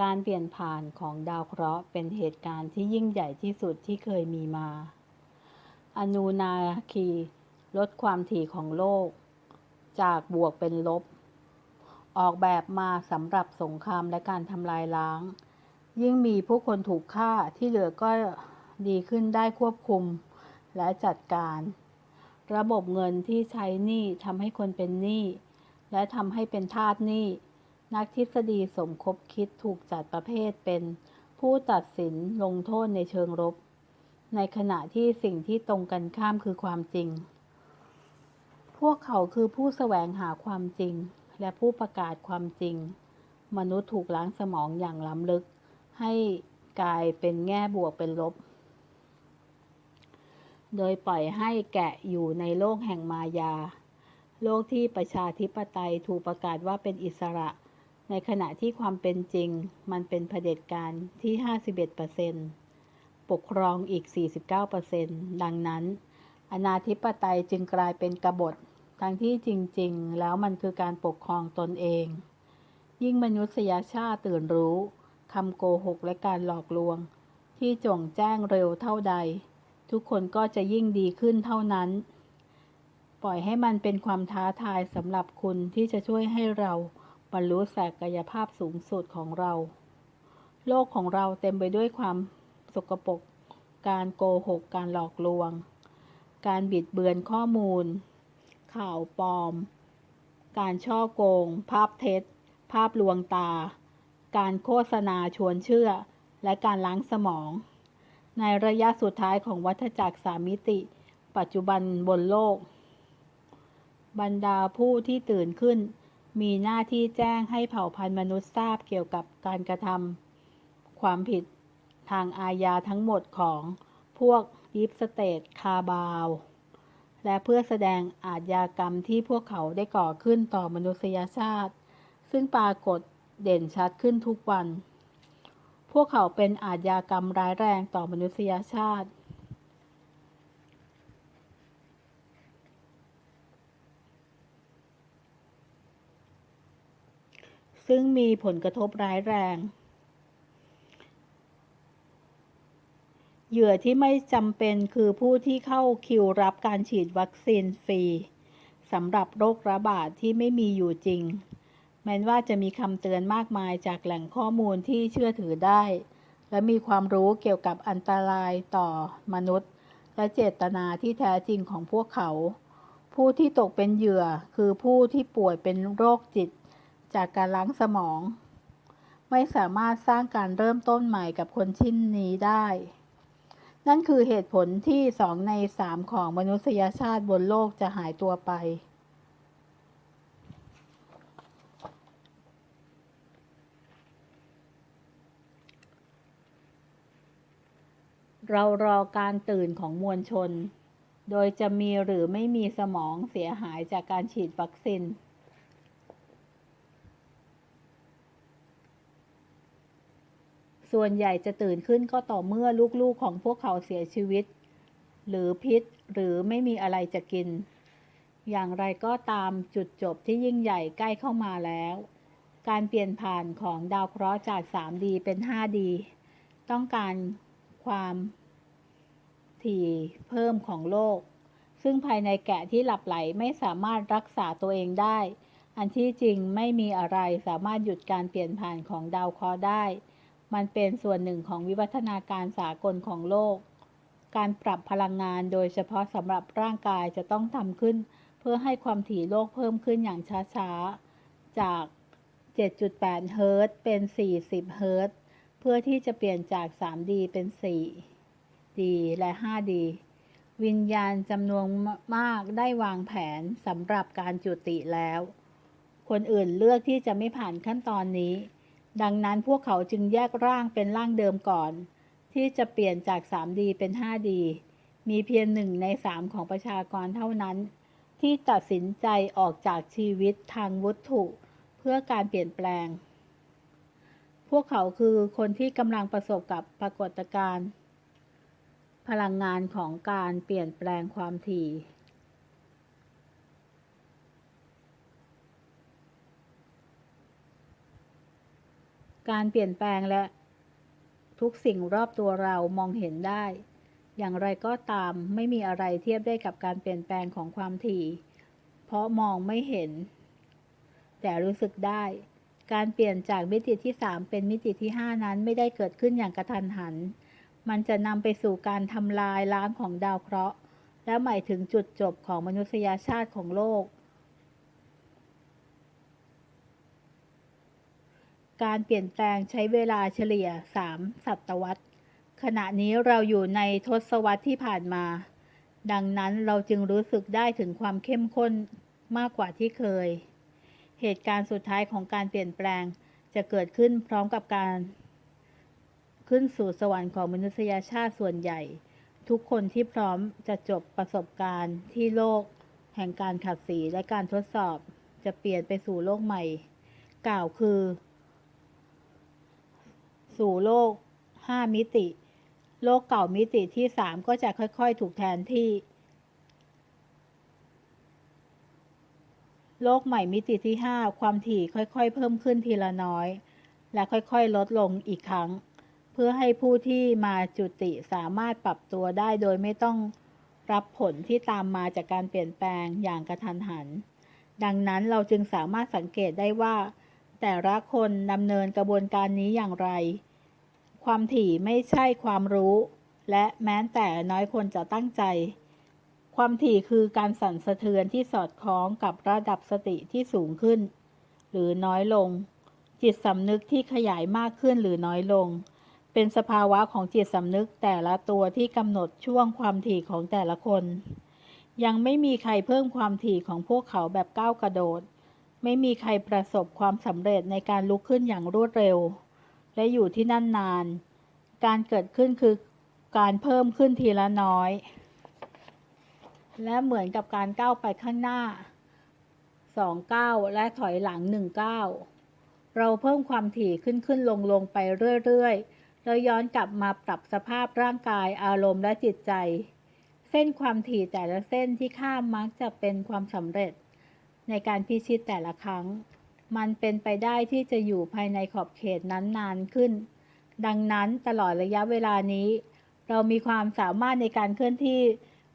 การเปลี่ยนผ่านของดาวเคราะห์เป็นเหตุการณ์ที่ยิ่งใหญ่ที่สุดที่เคยมีมา อนูนาคี ลดความถี่ของโลก จากบวกเป็นลบ ออกแบบมาสำหรับสงครามและการทำลายล้าง ยิ่งมีผู้คนถูกฆ่าที่เหลือก็ดีขึ้นได้ควบคุมและจัดการ ระบบเงินที่ใช้หนี้ทำให้คนเป็นหนี้ และทำให้เป็นทาสหนี้ นักทฤษฎีสมคบคิดถูกจัดประเภทเป็นผู้ตัดสินลงโทษในเชิงรบ ในขณะที่สิ่งที่ตรงกันข้ามคือความจริง พวกเขาคือผู้แสวงหาความจริง และผู้ประกาศความจริง มนุษย์ถูกล้างสมองอย่างล้ำลึก ให้กลายเป็นแง่บวกเป็นลบ โดยปล่อยให้แกะอยู่ในโลกแห่งมายา โลกที่ประชาธิปไตยถูกประกาศว่าเป็นอิสระ ในขณะที่ความเป็นจริงมันเป็นเผด็จการที่ 51%ปกครองอีก 49%ดังนั้น อนาธิปไตยจึงกลายเป็นกบฏ ทั้งที่จริง ๆ แล้วมันคือการปกครองตนเอง ยิ่งมนุษยชาติตื่นรู้คำโกหกและการหลอกลวง ที่จงแจ้งเร็วเท่าใด ทุกคนก็จะยิ่งดีขึ้นเท่านั้น ปล่อยให้มันเป็นความท้าทายสำหรับคุณที่จะช่วยให้เรา บรรลุศักยภาพสูงสุดของเรา โลกของเราเต็มไปด้วยความสกปรก การโกหก การหลอกลวง การบิดเบือนข้อมูล ข่าวปลอม การช่อโกง ภาพเท็จ ภาพลวงตา การโฆษณาชวนเชื่อ และการล้างสมอง ในระยะสุดท้ายของวัฏจักรสามมิติ ปัจจุบันบนโลก บรรดาผู้ที่ตื่นขึ้น มีหน้าที่แจ้งให้เผ่าพันธุ์มนุษย์ทราบเกี่ยวกับการกระทำความผิดทางอาญาทั้งหมดของพวกดิฟสเตทคาบาว และเพื่อแสดงอาชญากรรมที่พวกเขาได้ก่อขึ้นต่อมนุษยชาติ ซึ่งปรากฏเด่นชัดขึ้นทุกวัน พวกเขาเป็นอาชญากรรมร้ายแรงต่อมนุษยชาติ ซึ่งมีผลกระทบร้ายแรง เหยื่อที่ไม่จำเป็นคือผู้ที่เข้าคิวรับการฉีดวัคซีนฟรีสำหรับโรคระบาดที่ไม่มีอยู่จริง แม้ว่าจะมีคำเตือนมากมายจากแหล่งข้อมูลที่เชื่อถือได้ และมีความรู้เกี่ยวกับอันตรายต่อมนุษย์ และเจตนาที่แท้จริงของพวกเขา ผู้ที่ตกเป็นเหยื่อคือผู้ที่ป่วยเป็นโรคจิต จากการล้างสมอง ไม่สามารถสร้างการเริ่มต้นใหม่กับคนชิ้นนี้ได้ นั่นคือเหตุผลที่สองในสามของมนุษยชาติบนโลกจะหายตัวไป เรารอการตื่นของมวลชน โดยจะมีหรือไม่มีสมองเสียหายจากการฉีดวัคซีน ส่วนใหญ่จะตื่นขึ้นก็ต่อเมื่อลูกๆของพวกเขาเสียชีวิต หรือพิษหรือไม่มีอะไรจะกิน อย่างไรก็ตามจุดจบที่ยิ่งใหญ่ใกล้เข้ามาแล้ว การเปลี่ยนผ่านของดาวเคราะห์จาก 3D เป็น 5D ต้องการความถี่เพิ่มของโลก ซึ่งภายในแกะที่หลับไหลไม่สามารถรักษาตัวเองได้ อันที่จริงไม่มีอะไรสามารถหยุดการเปลี่ยนผ่านของดาวเคราะห์ได้ มันเป็นส่วนหนึ่งของวิวัฒนาการสากลของโลก การปรับพลังงานโดยเฉพาะสำหรับร่างกายจะต้องทำขึ้น เพื่อให้ความถี่โลกเพิ่มขึ้นอย่างช้าๆ จาก 7.8 เฮิรตซ์เป็น 40 เฮิรตซ์เพื่อที่จะเปลี่ยนจาก 3D เป็น 4D และ 5D วิญญาณจำนวนมากได้วางแผนสำหรับการจุติแล้ว คนอื่นเลือกที่จะไม่ผ่านขั้นตอนนี้ ดังนั้นพวกเขาจึงแยกร่างเป็นร่างเดิมก่อน ที่จะเปลี่ยนจาก 3D เป็น 5D มีเพียงหนึ่งในสามของประชากรเท่านั้น ที่ตัดสินใจออกจากชีวิตทางวัตถุเพื่อการเปลี่ยนแปลง พวกเขาคือคนที่กำลังประสบกับปรากฏการณ์พลังงานของการเปลี่ยนแปลงความถี่ การเปลี่ยนแปลงและ ทุกสิ่งรอบตัวเรามองเห็นได้ อย่างไรก็ตามไม่มีอะไรเทียบได้กับการเปลี่ยนแปลงของความถี่ เพราะมองไม่เห็น แต่รู้สึกได้ การเปลี่ยนจากมิติที่ 3 เป็นมิติที่ 5 นั้นไม่ได้เกิดขึ้นอย่างกระทันหัน มันจะนำไปสู่การทำลายล้างของดาวเคราะห์ และหมายถึงจุดจบของมนุษยชาติของโลก การเปลี่ยนแปลงใช้เวลาเฉลี่ย 3 ศตวรรษ ขณะนี้เราอยู่ในทศวรรษที่ผ่านมา ดังนั้นเราจึงรู้สึกได้ถึงความเข้มข้นมากกว่าที่เคย เหตุการณ์สุดท้ายของการเปลี่ยนแปลงจะเกิดขึ้นพร้อมกับการ ขึ้นสู่สวรรค์ของมนุษยชาติส่วนใหญ่ ทุกคนที่พร้อมจะจบประสบการณ์ที่โลก แห่งการขัดสีและการทดสอบ จะเปลี่ยนไปสู่โลกใหม่ กล่าวคือ สู่โลก 5 มิติ โลกเก่ามิติที่ 3 ก็จะค่อย ๆ ถูกแทนที่ โลกใหม่มิติที่ 5 ความถี่ค่อยๆ เพิ่มขึ้นทีละน้อย และค่อยๆ ลดลงอีกครั้ง เพื่อให้ผู้ที่มาจุติสามารถปรับตัวได้โดยไม่ต้องรับผลที่ตามมาจากการเปลี่ยนแปลงอย่างกระทันหัน ดังนั้นเราจึงสามารถสังเกตได้ว่า แต่ละคนดำเนินกระบวนการนี้อย่างไร ความถี่ไม่ใช่ความรู้ และแม้แต่น้อยคนจะตั้งใจ ความถี่คือการสั่นสะเทือนที่สอดคล้องกับระดับสติที่สูงขึ้น หรือน้อยลง จิตสำนึกที่ขยายมากขึ้นหรือน้อยลง เป็นสภาวะของจิตสำนึกแต่ละตัวที่กำหนดช่วงความถี่ของแต่ละคน ยังไม่มีใครเพิ่มความถี่ของพวกเขาแบบก้าวกระโดด ไม่มีใครประสบความสำเร็จในการลุกขึ้นอย่างรวดเร็ว และอยู่ที่นั่นนาน การเกิดขึ้นคือการเพิ่มขึ้นทีละน้อย และเหมือนกับการก้าวไปข้างหน้าสองก้าวและถอยหลังหนึ่งก้าวเราเพิ่มความถี่ขึ้นขึ้นลงลงไปเรื่อยๆ แล้วย้อนกลับมาปรับสภาพร่างกายอารมณ์และจิตใจ เส้นความถี่แต่ละเส้นที่ข้ามมักจะเป็นความสำเร็จ ในการพิชิตแต่ละครั้ง มันเป็นไปได้ที่จะอยู่ภายในขอบเขตนั้นนานขึ้น ดังนั้นตลอดระยะเวลานี้ เรามีความสามารถในการเคลื่อนที่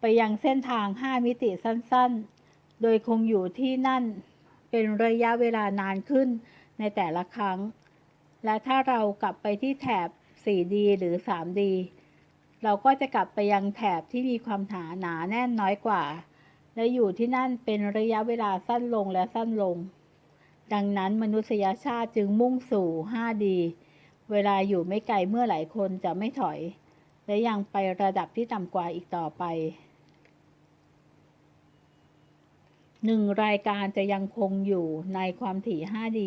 ไปยังเส้นทาง 5 มิติสั้นๆ โดยคงอยู่ที่นั่นเป็นระยะเวลานานขึ้นในแต่ละครั้ง และถ้าเรากลับไปที่แถบ 4D หรือ 3D เราก็จะกลับไปยังแถบที่มีความหนาหนาแน่นน้อยกว่า และอยู่ที่นั่นเป็นระยะเวลาสั้นลงและสั้นลง ดังนั้นมนุษยชาติจึงมุ่งสู่ 5D เวลาอยู่ไม่ไกลเมื่อหลายคนจะไม่ถอย และยังไประดับที่ต่ำกว่าอีกต่อไปหนึ่งรายการจะยังคงอยู่ในความถี่ 5D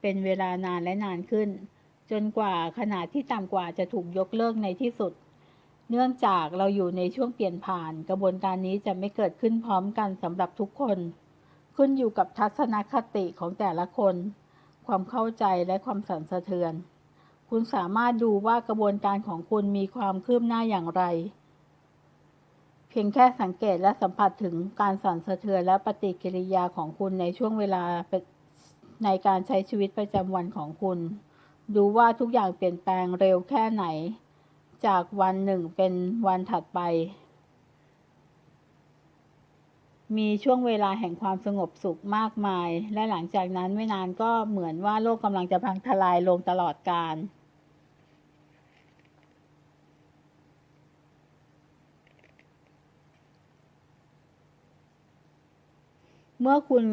เป็นเวลานานและนานขึ้น จนกว่าขนาดที่ต่ำกว่าจะถูกยกเลิกในที่สุด เนื่องจากเราอยู่ในช่วงเปลี่ยนผ่าน กระบวนการนี้จะไม่เกิดขึ้นพร้อมกันสำหรับทุกคน ขึ้นอยู่กับทัศนคติของแต่ละคน ความเข้าใจและความสั่นสะเทือน คุณสามารถดูว่ากระบวนการของคุณมีความคืบหน้าอย่างไร เพียงแค่สังเกตและสัมผัสถึงการสั่นสะเทือนและปฏิกิริยาของคุณในช่วงเวลาในการใช้ชีวิตประจำวันของคุณ ดูว่าทุกอย่างเปลี่ยนแปลงเร็วแค่ไหน จากวันหนึ่งเป็นวันถัดไป มีช่วงเวลาแห่งความสงบสุขมากมาย และหลังจากนั้นไม่นานก็เหมือนว่าโลกกำลังจะพังทลายลงตลอดกาลเมื่อคุณ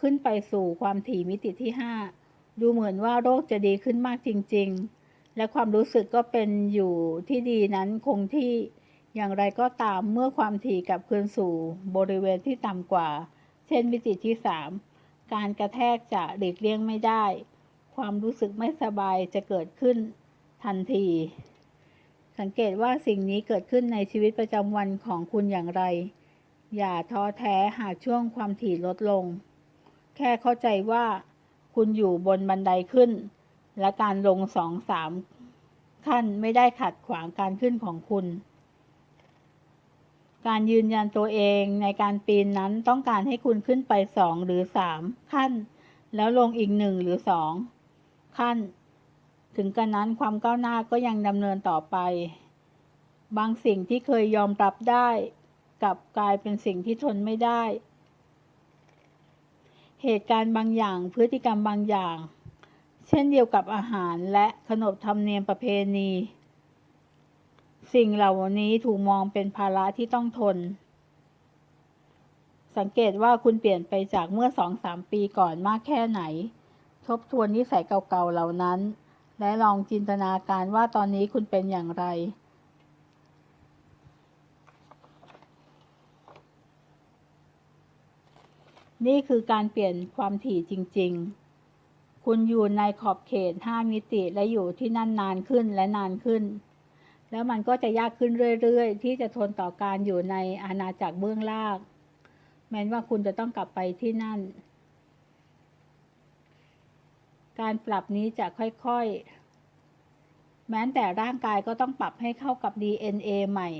ขึ้นไปสู่ความถี่มิติที่ 5 ดูเหมือนว่าโรคจะดีขึ้นมากจริง ๆ และความรู้สึกก็เป็นอยู่ที่ดีนั้นคงที่อย่างไรก็ตามเมื่อความถี่กลับคืนสู่บริเวณที่ต่ำกว่า เช่นมิติที่ 3 การกระแทกจะหลีกเลี่ยงไม่ได้ ความรู้สึกไม่สบายจะเกิดขึ้นทันที สังเกตว่าสิ่งนี้เกิดขึ้นในชีวิตประจำวันของคุณอย่างไร อย่าท้อแท้หากช่วงความถี่ลดลง แค่เข้าใจว่า คุณอยู่บนบันไดขึ้น และการลงสองสามขั้นไม่ได้ขัดขวางการขึ้นของคุณ การยืนยันตัวเองในการปีนนั้นต้องการให้คุณขึ้นไปสองหรือสามขั้น แล้วลงอีกหนึ่งหรือสองขั้น ถึงกระนั้นความก้าวหน้าก็ยังดำเนินต่อไป บางสิ่งที่เคยยอมรับได้กลับกลายเป็นสิ่งที่ทนไม่ได้ เหตุการณ์บางอย่างพฤติกรรมบางอย่าง เช่นเดียวกับอาหารและขนบธรรมเนียมประเพณี สิ่งเหล่านี้ถูกมองเป็นภาระที่ต้องทน สังเกตว่าคุณเปลี่ยนไปจากเมื่อสองสามปีก่อนมากแค่ไหน ทบทวนนิสัยเก่าๆเหล่านั้น และลองจินตนาการว่าตอนนี้คุณเป็นอย่างไรนี่คือการเปลี่ยนความถี่จริง ๆ คุณอยู่ในขอบเขต5มิติและอยู่ที่นั่นนานขึ้นและนานขึ้น แล้วมันก็จะยากขึ้นเรื่อยๆ ที่จะทนต่อการอยู่ในอาณาจักรเบื้องล่าง แม้ว่าคุณจะต้องกลับไปที่นั่น การปรับนี้จะค่อยๆ แม้แต่ร่างกายก็ต้องปรับให้เข้ากับ DNA ใหม่